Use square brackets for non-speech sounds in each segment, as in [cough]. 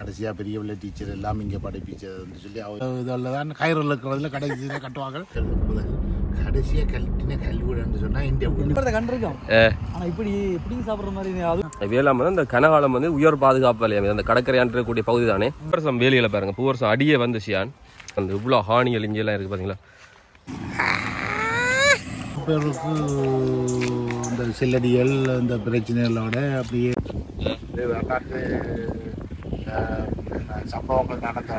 கடைசியாக பெரிய பிள்ளை டீச்சர் எல்லாம் இங்கே படிப்பிச்சதுன்னு சொல்லி அவர் இதில் தான் கயிறில் இருக்கிறதுல கடைசியில் கட்டுவாங்க. கடைசியாக கல்வின கல்வின்னு சொன்னால் இந்தியா இப்ப கண்டிருக்கோம். ஆனா இப்படி இப்படி சாப்பிடுற மாதிரி அது வேளாண் வந்து அந்த கனகாலம் வந்து உயர் பாதுகாப்பு வலயம் அந்த கடற்கரையான் இருக்கக்கூடிய பகுதி தானே பூவரசம் வேலியில் பாருங்க. பூவரசம் அடியே வந்து சியான். அந்த இவ்வளோ ஹானிகள் இங்கெல்லாம் இருக்குது பார்த்தீங்களா பேருக்கு இந்த சில்லடிகள் இந்த பிரச்சனைகளோட அப்படியே சம்பவங்கள் நடந்த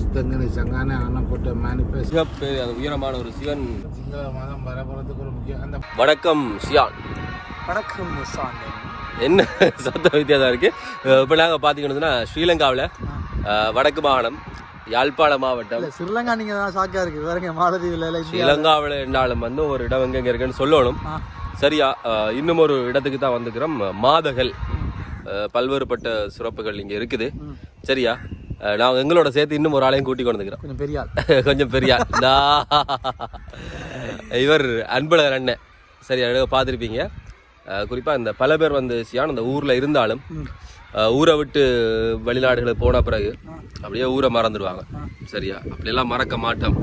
சித்தங்கனி சங்கான ஆனக்கோட்டை மேனிஃபெஸ்ட் மிகப்பெரிய அந்த உயரமான ஒரு சிவன் சிங்கள மதம் ஒரு முக்கிய அந்த வணக்கம் சியான். வணக்கம் சாந்தன் என்ன சத்த வித்தியாசம் இருக்கு? இப்போ நாங்கள் பார்த்தீங்கன்னா ஸ்ரீலங்காவில் வடக்கு மாகாணம் யாழ்ப்பாண மாவட்டம். ஸ்ரீலங்கா நீங்க தான் ஷாக்கா இருக்கு. வேறங்க மாலதீவுல ஸ்ரீலங்காவில் இருந்தாலும் வந்து ஒரு இடம் எங்க இருக்குன்னு சொல்லணும். சரியா இன்னும் ஒரு இடத்துக்கு தான் வந்துக்கிறோம் மாதகள் அஹ், பல்வேறுபட்ட சிறப்புகள் இங்கே இருக்குது. சரியா? நான் எங்களோட சேர்த்து இன்னும் ஒரு ஆளையும் கூட்டி கொண்டு கொஞ்சம் பெரிய [laughs] கொஞ்சம் பெரிய. இவர் அன்பழகர் அண்ணன். சரியா பார்த்துருப்பீங்க. குறிப்பாக இந்த பல பேர் வந்து சியான் அந்த ஊரில் இருந்தாலும் ஊரை விட்டு வெளிநாடுகளுக்கு போன பிறகு அப்படியே ஊரை மறந்துடுவாங்க. சரியா? அப்படியெல்லாம் மறக்க மாட்டோம்.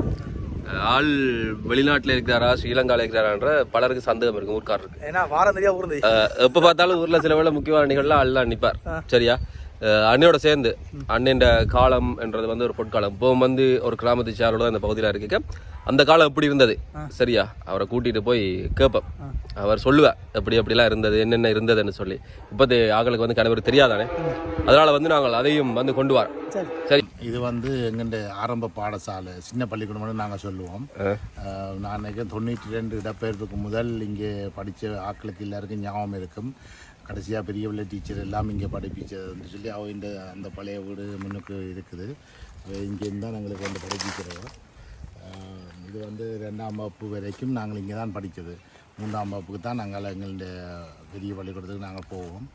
ஆள் வெளிநாட்டில் இருக்கிறாரா ஸ்ரீலங்காவில் இருக்கிறாரான்ற பலருக்கு சந்தேகம் இருக்கும் ஊர்க்காரருக்கு. ஏன்னா வாரம் தெரியா ஊர்ந்து எப்ப பார்த்தாலும் ஊர்ல சில வேளை முக்கியமான நிகழ்லாம் அல்லாம் நிப்பார். சரியா? அண்ணையோட சேர்ந்து அண்ணன் காலம் என்றது வந்து ஒரு பொற்காலம். இப்போ வந்து ஒரு கிராமத்து சேரோட அந்த பகுதியில் இருக்க. அந்த காலம் எப்படி இருந்தது? சரியா? அவரை கூட்டிட்டு போய் கேட்பேன் அவர் சொல்லுவேன் எப்படி எப்படிலாம் இருந்தது? என்னென்ன இருந்ததுன்னு சொல்லி. இப்போது ஆகளுக்கு வந்து கணவர் தெரியாதானே? அதனால வந்து நாங்கள் அதையும் வந்து கொண்டு வரோம். சரி. சரி. இது வந்து எங்கள்ட ஆரம்ப பாடசாலை சின்ன பள்ளிக்கூடம்னு நாங்கள் சொல்லுவோம். நான் நினைக்கிறேன் தொண்ணூற்றி ரெண்டு இடப்பெயர்ப்புக்கு முதல் இங்கே படித்த ஆட்களுக்கு எல்லாருக்கும் ஞாபகம் இருக்கும். கடைசியாக பெரிய பிள்ளை டீச்சர் எல்லாம் இங்கே படிப்பிச்சதுன்னு சொல்லி அவ இந்த அந்த பழைய வீடு முன்னுக்கு இருக்குது. இங்கேருந்து தான் எங்களுக்கு வந்து படிப்பிக்கிறோம் இது வந்து ரெண்டாம் வகுப்பு வரைக்கும் நாங்கள் இங்கே தான் படித்தது மூன்றாம் வகுப்புக்கு தான் நாங்கள் எங்களுடைய பெரிய பள்ளிக்கூடத்துக்கு நாங்கள் போவோம்.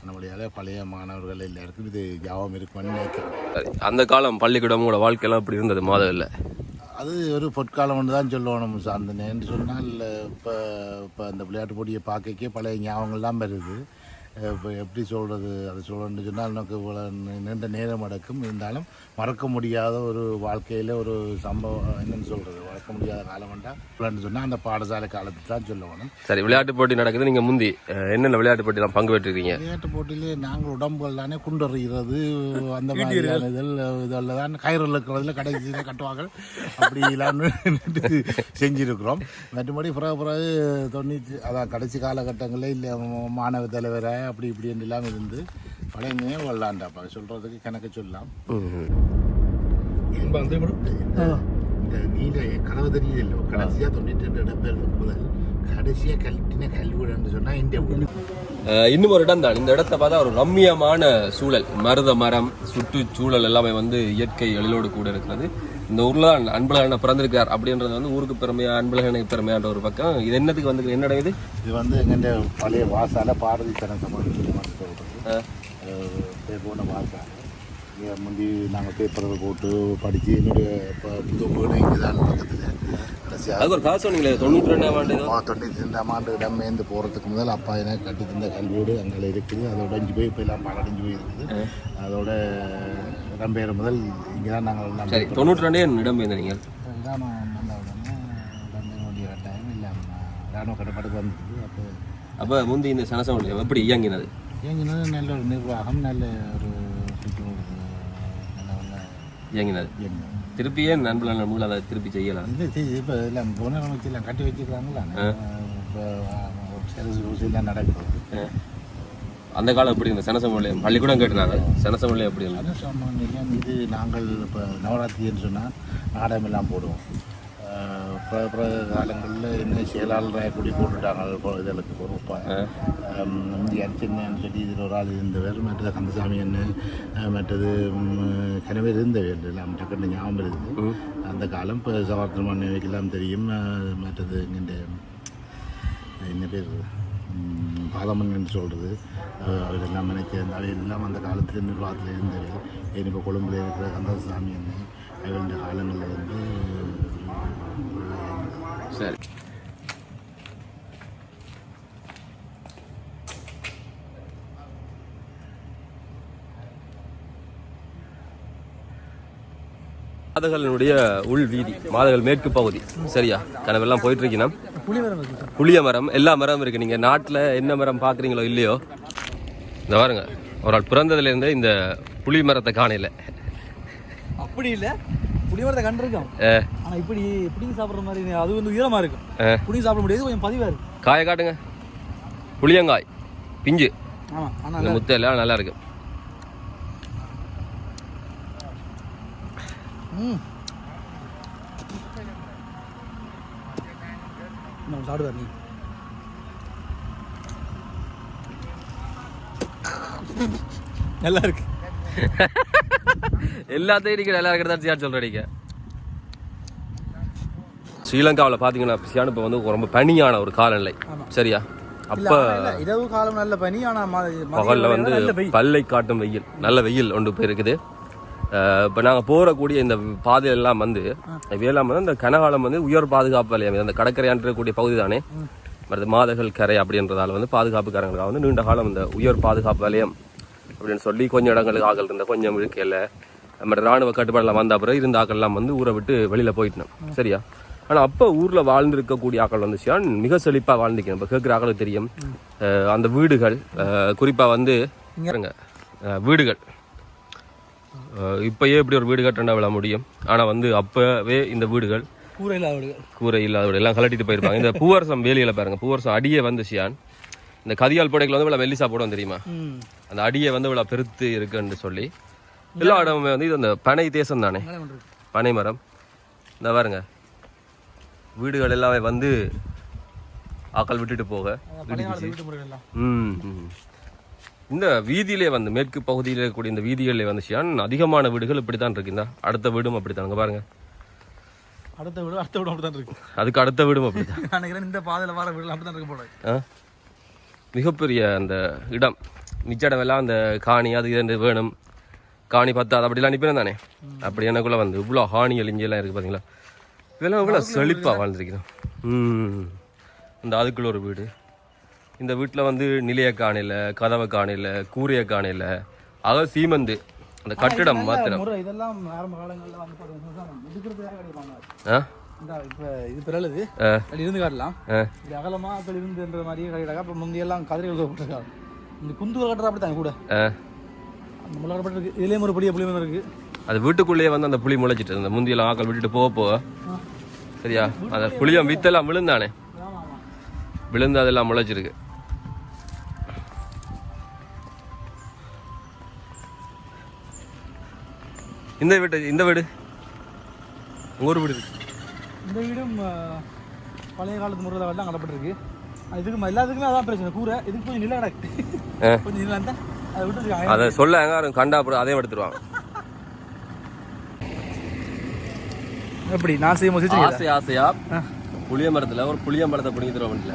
அந்த வழியால் பழைய மாணவர்கள் எல்லாருக்கும் இது ஞாபகம் இருக்குமென்னு நினைக்கிறோம். அந்த காலம் பள்ளிக்கூடம் உங்களோட வாழ்க்கையெல்லாம் எப்படி இருந்தது மாதவில்லை அது ஒரு பொற்காலம் ஒன்று தான் சொல்லணும். சாந்தனே என்று சொன்னால் இப்போ இப்போ அந்த விளையாட்டு போட்டியை பார்க்கக்கே பழைய ஞாபகங்கள்லாம் வருது. இப்போ எப்படி சொல்கிறது அது சொல்லணும்னு சொன்னால் எனக்கு இவ்வளோ நீண்ட நேரம் அடக்கும் இருந்தாலும் மறக்க முடியாத ஒரு வாழ்க்கையில் ஒரு சம்பவம் என்னென்னு சொல்கிறது மறக்க முடியாத காலம்ண்டா இல்லைன்னு சொன்னால் அந்த பாடசாலை காலத்தை தான் சொல்லணும் சரி விளையாட்டு போட்டி நடக்குது. நீங்க முந்தி என்னென்ன விளையாட்டு போட்டிலாம் பங்கு பெற்றிருக்கீங்க? விளையாட்டு போட்டியிலே நாங்கள் உடம்புகள் தானே குண்டறிகிறது அந்த [laughs] மாதிரியான இதில் இதில் தான் கயிறில் இருக்கிறதுல கடைசியில் கட்டுவாங்க அப்படி இல்லான்னு செஞ்சுருக்கிறோம். மற்றபடி பிறகு பிறகு தொண்ணூற்றி அதான் கடைசி காலகட்டங்களில் இல்லை மாணவ தலைவரை அப்படி இப்படின்னு எல்லாம் இருந்து பழைய நினைவு விளாண்டாப்பா சொல்கிறதுக்கு கணக்கு சொல்லலாம். இந்த நீல கனவு தெரியல கடைசியாக தொண்ணூற்றி ரெண்டு இடப்பெயர்வுக்கு முதல் கடைசியாக கல்வின கல்வின்னு சொன்னால் அஹ் இன்னும் ஒரு இடம் தான் இந்த இடத்த பார்த்தா ஒரு ரம்மியமான சூழல் மருத மரம் சுற்றுச்சூழல் எல்லாமே வந்து இயற்கை எழிலோடு கூட இருக்கிறது இந்த ஊர்ல தான் அன்பழகனை பிறந்திருக்கார் அப்படின்றது வந்து ஊருக்கு பெருமையா அன்பழகனை பெருமையான்ற ஒரு பக்கம் இது என்னத்துக்கு வந்து என்ன இடம் இது இது வந்து எங்கள்ட பழைய வாசால பாரதி சொல்கிறது பேர் போன வாசால முந்தி நாங்கள் பேப்பரில் போட்டு படித்து என்னுடைய புது வீடு இங்கே தான் பக்கத்தில் கடைசியாக ஒரு காசு சொன்னீங்களே தொண்ணூற்றி ரெண்டாம் ஆண்டு தொண்ணூற்றி ரெண்டாம் ஆண்டு இடமேந்து போகிறதுக்கு முதல் அப்பா எனக்கு கட்டி தந்த கல்வியோடு அங்கே இருக்குது. அதோட உடைஞ்சு போய் இப்போ எல்லாம் பலடைஞ்சு போய் இருக்குது. அதோட இடம்பெயர் முதல் இங்கே தான் நாங்கள் சரி தொண்ணூற்றி ரெண்டே இடம் போயிருந்த நீங்கள்? உடனே இடம்பெயருடைய கட்டாயம் இல்லாமல் ராணுவ கட்டுப்பாட்டுக்கு வந்தது அப்போ அப்போ முந்தி இந்த சனசம் எப்படி இயங்கினது? இயங்கினது நல்ல ஒரு நிர்வாகம் நல்ல ஒரு இயங்கினது இயங்கினது திருப்பி ஏன் அன்பழகன் மூலம் அதை திருப்பி செய்யலாம். செய்- இப்போ எல்லாம் புனரமைச்சு எல்லாம் கட்டி வச்சுருக்காங்களா இப்போ நடக்குது. அந்த காலம் எப்படி இருந்தது? சனசமூலியம் பள்ளிக்கூடம் கேட்டுனாங்க. சனசமூலியம் எப்படி இருந்தது? என்ன சாமானியம் இது நாங்கள் இப்போ நவராத்திரின்னு சொன்னால் நாடகம் எல்லாம் போடுவோம். அஹ் பிற பிற காலங்களில் என்ன செயலாளராக கூடி போட்டுட்டாங்க இதற்கு பொறுப்பாக முந்தைய அர்ச்சனைன்னு சொல்லி இதில் ஒரு ஆள் இருந்தவர் மற்றது கந்தசாமி அஹ் மற்றது கனவே இருந்தவர் எல்லாம் டக்குன்னு ஞாபகம் இருக்குது. அந்த காலம் இப்போ சவார்த்தம் அண்ணவைக்கெல்லாம் தெரியும் மற்றது இங்கே என்ன பேர் ம், பாதமன் சொல்கிறது அவரெல்லாம் எனக்கு அவையெல்லாம் அந்த காலத்தில் நிர்வாகத்தில் இருந்தவை இப்போ கொழும்புல இருக்கிற கந்தசாமி அண்ணன் அவருடைய காலங்களில் வந்து சரி மாதகளினுடைய உள் வீதி மாதகள் மேற்கு பகுதி. சரியா? கனவெல்லாம் போயிட்டு இருக்கீங்கன்னா புளிய மரம் எல்லா மரமும் இருக்கு. நீங்க நாட்டில் என்ன மரம் பாக்குறீங்களோ இல்லையோ? இந்த பாருங்க. ஒரு ஆள் பிறந்ததுலேருந்து இந்த புளி மரத்தை காணையில அப்படி இல்லை. புளி மரத்தை கண்டிருக்கோம். அஹ், ஆனா இப்படி புடிங்கி சாப்பிடுற மாதிரி அது வந்து ஈரமா இருக்கும். புடிங்கி சாப்பிட முடியாது கொஞ்சம் பதிவா இருக்கு. காயை காட்டுங்க. புளியங்காய் பிஞ்சு. ஆமா ஆனா இந்த முத்தை எல்லாம் நல்லா இருக்கு. ம். நம்ம சாப்பிடுவார் நீ நல்லா இருக்கு. [laughs] எல்லாத்தையும் இடிக்க நல்லா இருக்கிறதா யார் சொல்ற அடிக்க ஸ்ரீலங்காவில் பார்த்தீங்கன்னா பிசியானு இப்போ வந்து ரொம்ப பனியான ஒரு காலநிலை. சரியா? அப்போ இரவு காலம் நல்ல பனி ஆனா பகல்ல வந்து பல்லை காட்டும் வெயில் நல்ல வெயில் ஒன்று போய் இருக்குது இப்போ நாங்கள் போகக்கூடிய இந்த பாதையெல்லாம் வந்து இவையெல்லாம் வந்து இந்த கனகாலம் வந்து உயர் பாதுகாப்பு வலயம் அந்த கடற்கரையான் இருக்கக்கூடிய பகுதி தானே? மற்ற மாதகள் கரை அப்படின்றதால வந்து பாதுகாப்புக்காரங்களுக்காக வந்து நீண்ட காலம் இந்த உயர் பாதுகாப்பு வலயம் அப்படின்னு சொல்லி கொஞ்சம் இடங்களுக்கு ஆக்கள் இருந்த கொஞ்சம் இருக்கையில் மற்ற ராணுவ கட்டுப்பாடெல்லாம் வந்த அப்புறம் இருந்த ஆக்கள்லாம் வந்து ஊரை விட்டு வெளியில் போயிட்டோம். சரியா? ஆனால் அப்போ ஊரில் வாழ்ந்திருக்கக்கூடிய ஆக்கள் வந்து சியான் மிக செழிப்பாக வாழ்ந்துக்கணும் இப்போ கேட்குற ஆக்களுக்கு தெரியும். அந்த வீடுகள் குறிப்பாக வந்து வீடுகள். இப்பயே இப்படி ஒரு வீடு கட்டண்டா விழ முடியும்? ஆனால் வந்து அப்போவே இந்த வீடுகள் கூரையில் அவடுங்க கூரை இல்லாத எல்லாம் கலட்டிட்டு போயிருப்பாங்க. இந்த பூவரசம் வேலியில் பாருங்க பூவரசம் அடியே வந்து சியான். இந்த கதியால் போடைகள் வந்து இவ்வளோ மெல்லிசா போடுவோம் தெரியுமா? அந்த அடியை வந்து இவ்வளோ பெருத்து இருக்குன்னு சொல்லி எல்லா இடமுமே வந்து இது அந்த பனை தேசம் தானே? பனை மரம். இந்த பாருங்க. வீடுகள் எல்லாமே வந்து ஆக்கள் விட்டுட்டு போக. ம். இந்த வீதியிலே வந்து மேற்கு பகுதியில் இருக்கக்கூடிய இந்த வீதிகளிலே வந்து சியான் அதிகமான வீடுகள் இப்படி தான் அடுத்த வீடும் அப்படித்தான். அங்க பாருங்க. அடுத்த வீடு அடுத்த வீடு அப்படி தான் இருக்கு. அதுக்கு அடுத்த வீடும் அப்படித்தான். [laughs] நான் நினைக்கிறேன் இந்த பாதையில் வர வீடு அப்படி தான் இருக்கு போல? மிகப்பெரிய அந்த இடம். மிச்ச இடம் எல்லாம் அந்த காணி அது இது வேணும். காணி பத்தாது அப்படிலாம் அனுப்பினேன் தானே அப்படி எனக்குள்ள வந்து இவ்வளோ ஹானிகள் இங்கெல்லாம் இருக்கு பாத்தீங்களா? இதெல்லாம் இவ்வளோ செழிப்பாக வாழ்ந்துருக்கிறோம். ம். இந்த அதுக்குள்ள ஒரு வீடு. இந்த வீட்டில் வந்து நிலைய காணில கதவை காணில கூரைய காணில அதாவது சீமந்து. அந்த கட்டிடம் மாத்திரம். இதெல்லாம் ஆரம்ப காலங்களில் வந்து ஆ? இப்போ இது. அப்படி இருந்து காட்டலாம். ஆ. இப்படி அகலமா அப்படி இருந்துன்ற மாதிரியே அப்போ முந்தையெல்லாம் கதிரைகள் போட்டிருக்காங்க. இந்த குந்து கட்டுற அப்படி தான் கூட. கட்டப்பட்டிருக்கு இதுலேயும் ஒரு பெரிய புளிமரம் இருக்கு. அது வீட்டுக்குள்ளேயே வந்து அந்த புளி முளைச்சிட்டு அந்த முந்தியெல்லாம் ஆக்கள் விட்டுட்டு போக போக சரியா? அந்த புளியம் வித்தெல்லாம் விழுந்தானே? விழுந்து அதெல்லாம் முளைச்சிருக்கு. இந்த வீட்டு இந்த வீடு? உங்க ஊர் வீடு. இந்த வீடும் பழைய காலத்து முறையில் தான் கட்டப்பட்டிருக்கு. ஆனா இதுக்கு எல்லாத்துக்குமே அதான் பிரச்சனை. கூரை இதுக்கு கொஞ்சம் நில கிடக்கு. கொஞ்சம் நிலம் அதை விட்டு அதை சொல்ல எங்காரும் கண்டா அப்புறம் அதையும் எடுத்துருவாங்க. எப்படி? நான் செய்யும் போது ஆசை ஆசையா? புளிய மரத்துல ஒரு புளிய மரத்தை பிடிங்கி தருவோம்ல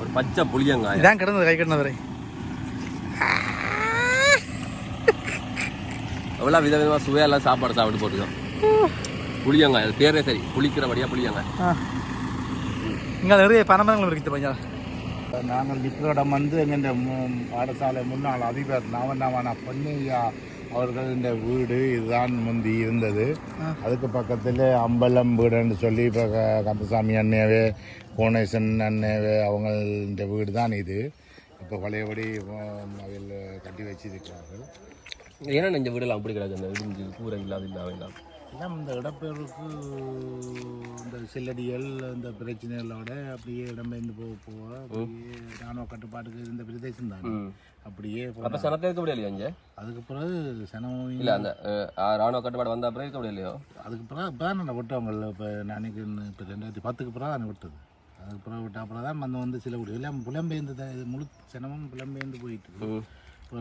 ஒரு பச்சை புளியங்காய. இதான் கிடந்தது கை கட்டின வரை. எவ்வளோ விதவிதமா சுவையெல்லாம் சாப்பாடு சாப்பிட்டு போட்டுக்கோம் புளியங்காய் அது பேரே சரி. புளிக்கிறபடியா புளியங்காய். இங்கே நிறைய பனமரங்கள் இருக்குது பையன் நாங்கள் நிற்கிற இடம் வந்து எங்கள் பாடசாலை முன்னாள் அதிபர் நவநவன பொன்னையா அவர்களின் வீடு இதுதான் முந்தி இருந்தது. அதுக்கு பக்கத்தில் அம்பலம் வீடுன்னு சொல்லி இப்போ கந்தசாமி அண்ணையவே கோணேசன் அண்ணையவே அவங்கள வீடு தான் இது. இப்போ பழையபடி அதில் கட்டி வச்சிருக்கிறார்கள். ஏன்னா இந்த வீடெல்லாம் அப்படி கிடக்கு இந்த இடிஞ்சு கூரை இல்லாத இல்லாத இல்லாம எல்லாம் இந்த இடப்பெயர்வுக்கு இந்த சில்லடிகள் இந்த பிரச்சனைகளோட அப்படியே இடம்பெயர்ந்து போக போக அப்படியே ராணுவ கட்டுப்பாட்டுக்கு இருந்த பிரதேசம் தான் அப்படியே அப்ப போனா- சனத்தை இருக்க முடியலையா இங்க? அதுக்கு பிறகு சனமும் இல்ல அந்த ராணுவ கட்டுப்பாடு வந்த அப்புறம் இருக்க முடியலையோ? அதுக்கு பிறகு இப்போ தான் விட்டவங்க இப்போ நாளைக்கு இப்போ ரெண்டாயிரத்தி பத்துக்கு பிறகு தான் விட்டது. அதுக்கு பிறகு விட்ட அப்புறம் தான் வந்து வந்து சில வீடு எல்லாம் புலம்பெயர்ந்து தான் இது முழு சனமும் புலம்பெயர்ந்து போயிட்டு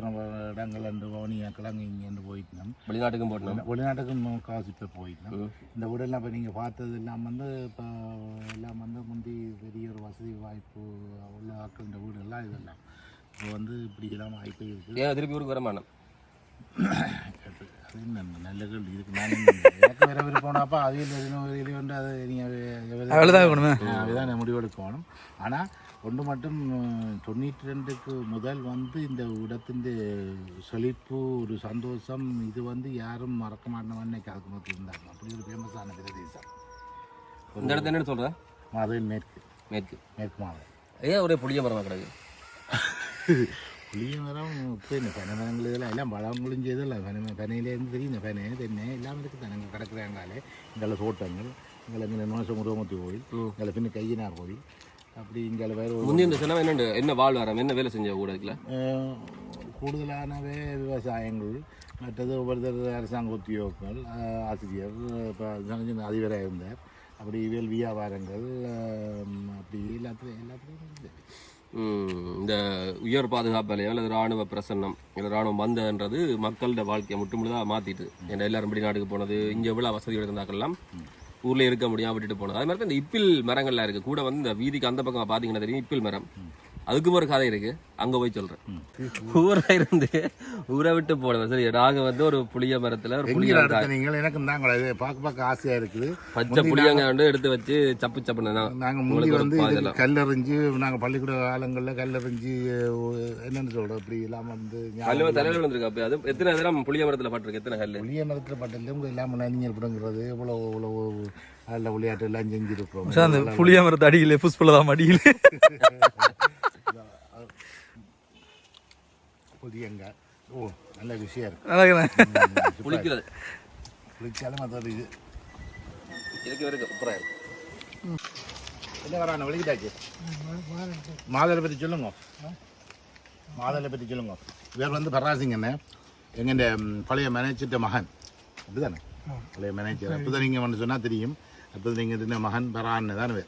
நம்ம இடங்கள் அண்டு வவுனியா கிழங்கு இங்கேருந்து போயிட்டோம். வெளிநாட்டுக்கும் போட்டணும் வெளிநாட்டுக்கும் காசு இப்போ போயிட்டோம். இந்த வீடெல்லாம் இப்போ நீங்கள் பார்த்தது எல்லாம் வந்து இப்போ எல்லாம் வந்து முந்தி பெரிய ஒரு வசதி வாய்ப்பு உள்ள ஆக்கள் இந்த வீடு எல்லாம் இதெல்லாம். இப்போ வந்து இப்படி எல்லாம் வாய்ப்பு இருக்குது. ஏன் திருப்பி ஊருக்கு வர மாட்டோம்? அது என்ன நல்ல கேள்வி. இதுக்கு நான் எனக்கு வேற விருப்பம்னாப்பா அவியல் எதுவும் இது வந்து அது நீங்கள் அவ்வளோதான் அதுதான் முடிவெடுக்கணும். ஆனால் ஒன்று மட்டும் தொண்ணூற்றி ரெண்டுக்கு முதல் வந்து இந்த இடத்தின் செழிப்பு ஒரு சந்தோஷம் இது வந்து யாரும் மறக்க காலத்து நோக்கி இருந்தாங்க. அப்படி ஒரு ஃபேமஸான பிரதேசம் இந்த இடத்த என்னன்னு சொல்ற? மாதவின் மேற்கு. மேற்கு. மேற்கு மாதம் ஏன் ஒரே புளிய மரமா கிடக்கு? புளிய மரம் இப்போ இந்த பனை மரங்கள் இதெல்லாம் எல்லாம் பழங்களும் செய்தல பனை பனையிலேருந்து தெரியும் இந்த பனை தென்னை எல்லாம் இருக்குது தானே இங்கே கிடக்குறாங்காலே. இங்கே தோட்டங்கள் இங்கே இங்கே நோசம் முருகமூர்த்தி கோயில் இங்கே பின்ன கையினார் கோயில். அப்படி இங்கே வேறு ஒரு முந்தைய இந்த சின்ன என்ன என்ன வாழ்வாரம் என்ன வேலை செஞ்ச கூட இருக்குல்ல கூடுதலானவே விவசாயங்கள் மற்றது ஒவ்வொருத்தர் அரசாங்க உத்தியோகங்கள் ஆசிரியர் இப்போ அதிபராக இருந்தார். அப்படி இயல் வியாபாரங்கள் அப்படி எல்லாத்துலேயும் எல்லாத்துலேயும் இந்த உயர் பாதுகாப்பு நிலையம் அல்லது ராணுவ பிரசன்னம் இல்லை ராணுவம் வந்ததுன்றது மக்களோட வாழ்க்கையை முற்றுமுழுதாக மாற்றிட்டு ஏன்னா எல்லாரும் வெளிநாட்டுக்கு போனது இங்கே எவ்வளோ வசதிகள் இருந்தாக்கெல்லாம் ஊரில் இருக்க முடியாம விட்டுட்டு போனது. அது மாதிரி தான் இந்த இப்பில் மரங்கள்லாம் இருக்குது கூட வந்து இந்த வீதிக்கு அந்த பக்கம் பார்த்தீங்கன்னா தெரியும். இப்பில் மரம். அதுக்கும் ஒரு கதை இருக்கு. அங்கே போய் சொல்கிறேன் ஊரில் இருந்து ஊரை விட்டு போனோம் சரி நாங்கள் வந்து ஒரு புளிய மரத்தில் ஒரு புளிய நீங்கள் எனக்கு தாங்க இது பார்க்க பார்க்க ஆசையாக இருக்குது. பச்சை புளியங்க வந்து எடுத்து வச்சு சப்பு சப்புன்னு தான் நாங்கள் முந்தி உங்களுக்கு ஒரு வந்து. கல்லெறிஞ்சு நாங்கள் பள்ளிக்கூட காலங்களில் கல்லெறிஞ்சு என்னன்னு சொல்கிறோம் இப்படி இல்லாமல் வந்து கல்லுவ தலையில் விழுந்திருக்கு அப்போ அது எத்தனை தடவை புளிய மரத்தில் பட்டிருக்கு? எத்தனை கல் புளிய மரத்தில் பட்டதும் இல்லாமல் நனிஞர் பிடுங்கிறது. இவ்வளோ இவ்வளோ அதில் விளையாட்டு எல்லாம் செஞ்சுருக்கோம். சார் அந்த புளிய மரத்து அடியில் புஷ்பலதாம் அடியில். [laughs] புளியங்க ஓ நல்ல விஷயம் இருக்கு. நல்லா புளிக்கிறது. குளிச்சாலும் அது ஒரு இது. இருக்கு வரைக்கும் சூப்பராக இருக்கு. என்ன வரான வெளிக்கிட்டாச்சு. மாதலை பற்றி சொல்லுங்க. மாதலை பற்றி சொல்லுங்க. இவர் வந்து பராசிங்கண்ணே. எங்கள் பழைய மேனேஜர்கிட்ட மகன். அப்படிதானே? பழைய மேனேஜர் அப்போ தான் நீங்கள் வந்து சொன்னால் தெரியும். அப்போ நீங்கள் இருந்த மகன் பரான்னு தானே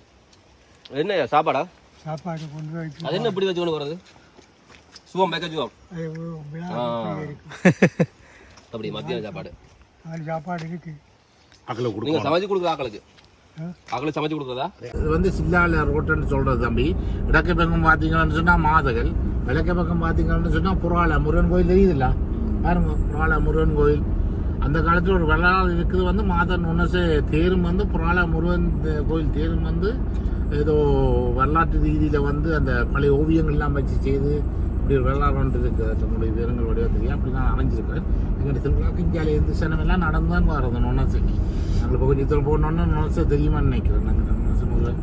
என்ன சாப்பாடா? சாப்பாடு கொண்டு அது என்ன இப்படி வச்சு கொண்டு வர்றது சுவம் பேக்க சுவம் அப்படி மத்தியான சாப்பாடு. சாப்பாடு இருக்கு. நீங்க கொடுக்கணும். சமைச்சு கொடுக்குற ஆக்களுக்கு. ஆக்களுக்கு சமைச்சு கொடுக்குறதா? இது வந்து சில்லால ரோட்டுன்னு சொல்கிறது தம்பி. இடக்கு பக்கம் பார்த்தீங்கன்னு சொன்னால் மாதகள் விளக்கு பக்கம் பார்த்தீங்கன்னு சொன்னால் புறால முருகன் கோயில் தெரியுதுல்ல? பாருங்க புறால முருகன் கோயில். அந்த காலத்தில் ஒரு வரலாறு இருக்குது. வந்து மாதன் உனசு தேரும் வந்து புறால முருகன் கோயில். தேரும் வந்து ஏதோ வரலாற்று ரீதியில் வந்து அந்த பழைய ஓவியங்கள்லாம் வச்சு செய்து இப்படி இருக்குது நம்முடைய வீரங்கள் வடிவம் தெரியும் அப்படி நான் அணைஞ்சிருக்கிறேன் எங்கள் திருவிழாக்கு இந்தியாவில் இருந்து சனமெல்லாம் நடந்து தான் வரது நொனசைக்கு நாங்கள் தூரம் போகணுன்னு நொனசை தெரியுமான்னு நினைக்கிறேன் நாங்கள் நொனசை முருகன்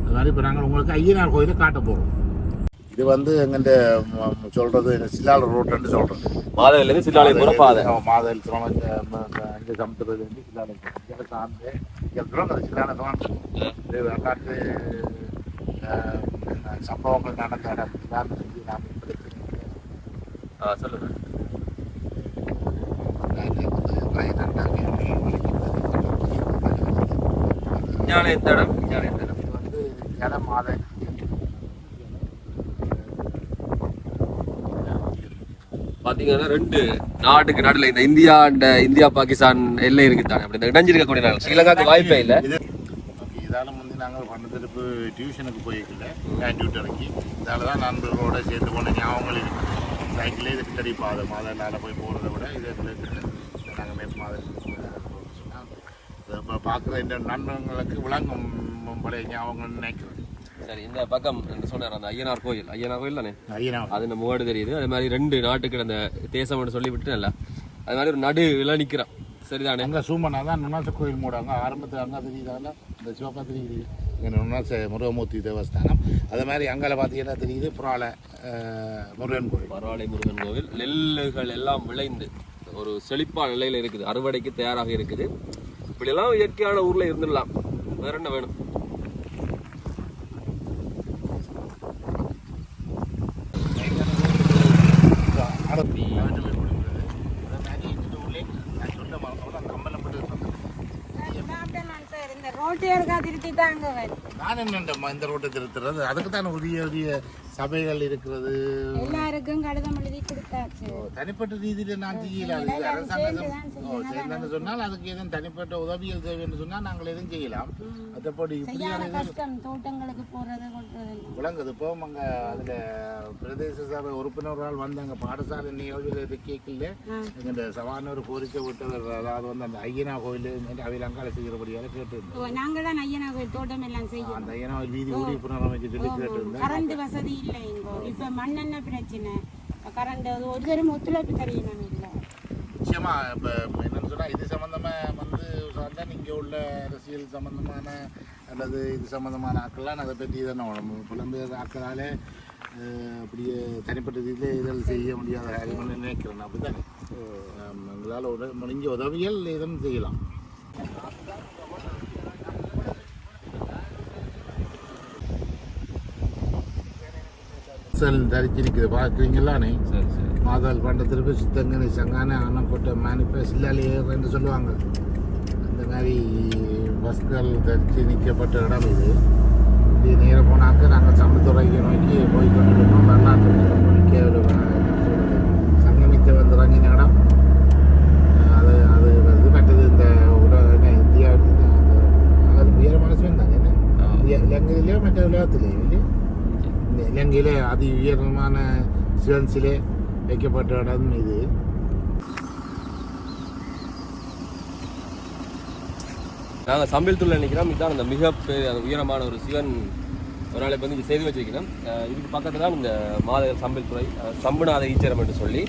அது மாதிரி இப்போ நாங்கள் உங்களுக்கு ஐயனார் கோயிலை காட்ட போகிறோம் இது வந்து எங்கிட்ட சொல்கிறது சில்லாள் ரோட்டுன்னு சொல்கிறது மாதவில இருந்து சில்லாலை போற பாதை. மாதல் திரம் அங்கே சமுத்திரது வந்து சில்லாலை இங்கே சார்ந்து இங்கே திரம் சில்லாலை தான். இது வரலாற்று சம்பவங்கள் நடந்த இடம். தான் நாம் ஆ, சொல்லுங்க. ஞான இந்த இடம் ஞான இந்த இடம் இது வந்து ஜன மாத. பாத்தீங்கன்னா ரெண்டு நாட்டுக்கு நடுல இந்த இந்தியா and இந்தியா பாகிஸ்தான் எல்லை இருக்கு தானே அப்படி இந்த இணைஞ்சிருக்கக்கூடிய நாடு ஸ்ரீலங்காக்கு வாய்ப்பே இல்லை. இதால வந்து நாங்கள் பண்ண திருப்பு டியூஷனுக்கு போயிருக்கல டியூட்டருக்கு இதால தான் நண்பர்களோட சேர்ந்து போன ஞாபகங்கள் இருக்கு. சைக்கிளே இது கிட்டடி பாதை மாதனால போய் போகிறத விட இது கிட்ட நாங்கள் மேற்கு மாதம் இப்போ பார்க்குற இந்த நண்பர்களுக்கு விளங்கும் பழைய ஞாபகங்கள் நினைக்கிறேன். சரி இந்த பக்கம் சொன்னார் அந்த ஐயனார் கோயில். ஐயனார் கோயில் தானே? ஐயனா அது இந்த முகடு தெரியுது. அது மாதிரி ரெண்டு நாட்டுக்கு அந்த தேசம்னு சொல்லி விட்டுனல்ல அது மாதிரி ஒரு நடு எல்லாம் நிக்கிறான் சரிதானே? அங்கே சூமனா தான் நுண்ணாச கோயில் மூடாங்க. ஆரம்பத்தில் அங்கே தெரியுதாங்க இந்த சிவப்பா தெரியுது. இங்கே முருகமூர்த்தி தேவஸ்தானம். அதே மாதிரி அங்கே பார்த்தீங்கன்னா தெரியுது? புறால முருகன் கோயில் பரவாலை முருகன் கோவில். நெல்லுகள் எல்லாம் விளைந்து ஒரு செழிப்பான நிலையில் இருக்குது. அறுவடைக்கு தயாராக இருக்குது. இப்படியெல்லாம் இயற்கையான ஊரில் இருந்துடலாம். வேற என்ன வேணும் அரபி அவற்றை போய் கொடுக்குறது அதே மாதிரி இந்த ஊர்லேயே நான் சொன்ன மாதிரி அந்த அம்பலப்பட்டு சாப்பிட்டேன் சார் இந்த ரோட்டே இருக்கா திருத்தி தாங்க நான் என்ன இந்த ரோட்டை திருத்துறது? அதுக்கு தான் உரிய உரிய சபைகள் இருக்கிறது. எல்லாருக்கும் கடிதம் எழுதி கொடுத்தாச்சு. ஓ, தனிப்பட்ட ரீதியில நான் அரசாங்கம் ஓ, சேர்ந்தேன்னு சொன்னால் அதுக்கு எதுவும் தனிப்பட்ட உதவிகள் தேவைன்னு சொன்னால் நாங்கள் எதுவும் செய்யலாம். மற்றபடி இப்படியான தோட்டங்களுக்கு விளங்குது. இப்போ அங்கே. அதில் பிரதேச சபை உறுப்பினர்கள் வந்து அங்கே பாடசாலை நிகழ்வில் இது கேட்கல. எங்கள் சவானூர் கோரிக்கை விட்டவர் அதாவது வந்து அந்த ஐயனா கோயில் அவையில் அங்கால செய்கிறபடியால் கேட்டிருந்தேன் நாங்க தான் ஐயனா கோயில் தோட்டம் எல்லாம் செய்யணும் அந்த ஐயனா வீதி ஊடி புனரமைக்க சொல்லி கேட்டிருந்தேன். கரண்ட் வசதி இல்லை இங்கோ இப்ப மண்ணெண்ண பிரச்சனை? கரண்ட் ஒரு தரம் ஒத்துழைப்பு தெரியணும் இல்ல நிச்சயமா இப்போ என்னன்னு சொன்னால் இது சம்மந்தமாக வந்து சார்ந்தா இங்கே உள்ள அரசியல் சம்மந்தமான அல்லது இது சம்மந்தமான ஆக்கள்லாம் அதை பற்றி தானே நம்ம புலம்பெயர் ஆக்களாலே அப்படியே தனிப்பட்ட ரீதியில் இதில் செய்ய முடியாத காரியம்னு நினைக்கிறேன். அப்படி தானே எங்களால் உத முடிஞ்ச உதவிகள் எதுவும் செய்யலாம். செல் தரிச்சிருக்குது பார்க்குறீங்களானே சரி சரி. மாதல் பண்டத்திற்கு சித்தங்கனை சங்கான அணக்கொட்டை மேனிஃபெஸ்ட் என்று சொல்லுவாங்க. அந்த மாதிரி பஸ்கள் தரிச்சு நிற்கப்பட்ட இடம் இது. இப்படி நேராக போனாக்க நாங்கள் சமத்துறைக்கு நோக்கி போய் கொண்டிருக்கோம். வரலாற்று மிக்க ஒரு சங்கமித்த வந்து இறங்கின இடம் அது அது வந்து மற்றது இந்த உலக என்ன இந்தியாவில் இந்த- அந்த அது உயரமான தானே? என்ன இலங்கையிலேயோ மற்ற உலகத்திலேயோ? இந்த இலங்கையிலே அதி உயரமான சிவன் சிலை வைக்கப்பட்ட இடம் இது நாங்கள் சம்பளத்தில் நிற்கிறோம் இதுதான் அந்த மிக உயரமான ஒரு சிவன் ஒரு நாளைக்கு வந்து இங்கே செய்து வச்சிருக்கிறோம். இதுக்கு பக்கத்தில் தான் இந்த மாத சம்பல்துறை அஹ் சம்புநாத ஈச்சரம் என்று சொல்லி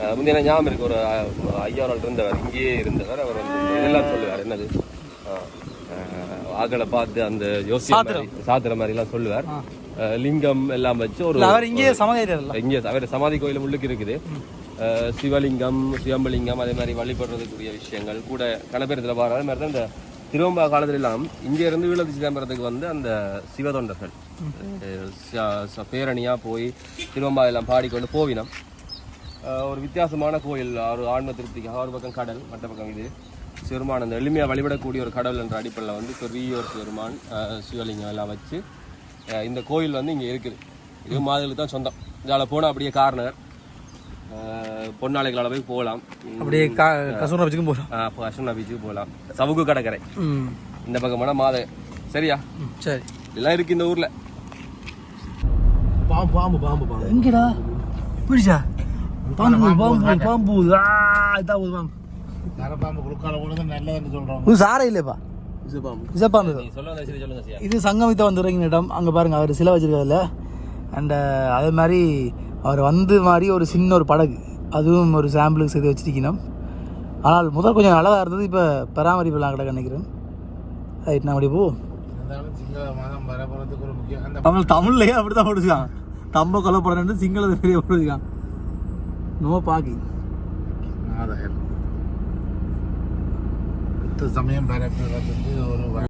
அஹ் முந்தின ஞாபகம் இருக்கு. ஒரு ஐயாவால் இருந்தவர் இங்கேயே இருந்தவர். அவர் வந்து இதெல்லாம் சொல்லுவார். என்னது? ஆக்களை பார்த்து அந்த மாதிரி, சாத்திர மாதிரிலாம் சொல்லுவார். லிங்கம் எல்லாம் வச்சு ஒரு அவர் இங்கேயே சமதாயிரல்ல இங்கே அவர் சமாதி கோயில் உள்ளுக்கு இருக்குது. சிவலிங்கம் சிவம்பலிங்கம் அதே மாதிரி வழிபடுறதுக்குரிய விஷயங்கள் கூட கணபேரத்தில் பாரு அதே மாதிரி தான் இந்த திருவம்பா காலத்துல எல்லாம் இங்க இருந்து வீழதி சிதம்பரத்துக்கு வந்து அந்த சிவதொண்டர்கள் அஹ் ச- ச- பேரணியா போய் திருவம்பா எல்லாம் பாடிக்கொண்டு போவினம். ஒரு வித்தியாசமான கோயில் ஒரு ஆன்ம திருப்திக்காக. ஒரு பக்கம் கடல் மற்ற பக்கம் இது. சிவருமான் அந்த எளிமையாக வழிபடக்கூடிய ஒரு கடவுள் என்ற அடிப்படையில் வந்து பெரிய ஒரு சிவருமான் சிவலிங்கம் எல்லாம் வச்சு இந்த கோயில் வந்து இங்கே இருக்குது. இது மாதிரிக்கு தான் சொந்தம். இதால் போனால் அப்படியே கார்னர். பொன்னாளைகளால் போய் போகலாம். அப்படியே கசூர் வச்சுக்கும் போகிறோம் அப்போ அஸ்வனா பீச்சுக்கு போகலாம். சவுக்கு கடற்கரை. இந்த பக்கம் போனால் மாத. சரியா? சரி. இதெல்லாம் இருக்கு இந்த ஊரில். பாம்பு பாம்பு பாம்பு பாம்பு. எங்கடா? பிடிச்சா? பாம்பு பாம்பு பாம்பு ஆ இதான் பாம்பு. தரப்பாம்பு குறுக்கால போனது நல்லதுன்னு சொல்கிறோம் சாரை இல்லைப்பா இது சங்கமித்த வந்து இறங்கின இடம். அங்கே பாருங்க அவர் சிலை வச்சிருக்காருல்ல. அண்ட் அதே மாதிரி அவர் வந்து மாதிரி ஒரு சின்ன ஒரு படகு. அதுவும் ஒரு சாம்பிளுக்கு செய்து வச்சிருக்கணும். ஆனால் முதல் கொஞ்சம் நல்லதாக இருந்தது. இப்போ பராமரிப்பெல்லாம் கிடக்க நினைக்கிறேன். ரைட் நான் அப்படி போ. தமிழ் தமிழ்லையே அப்படி தான் போட்டுருக்கான். தம்ப கொல்லப்படுறேன் சிங்களத்தை பெரிய போட்டுருக்கான். நோ பாக்கி மாதம் அடுத்த சமயம் பரப்புறதுக்கு ஒரு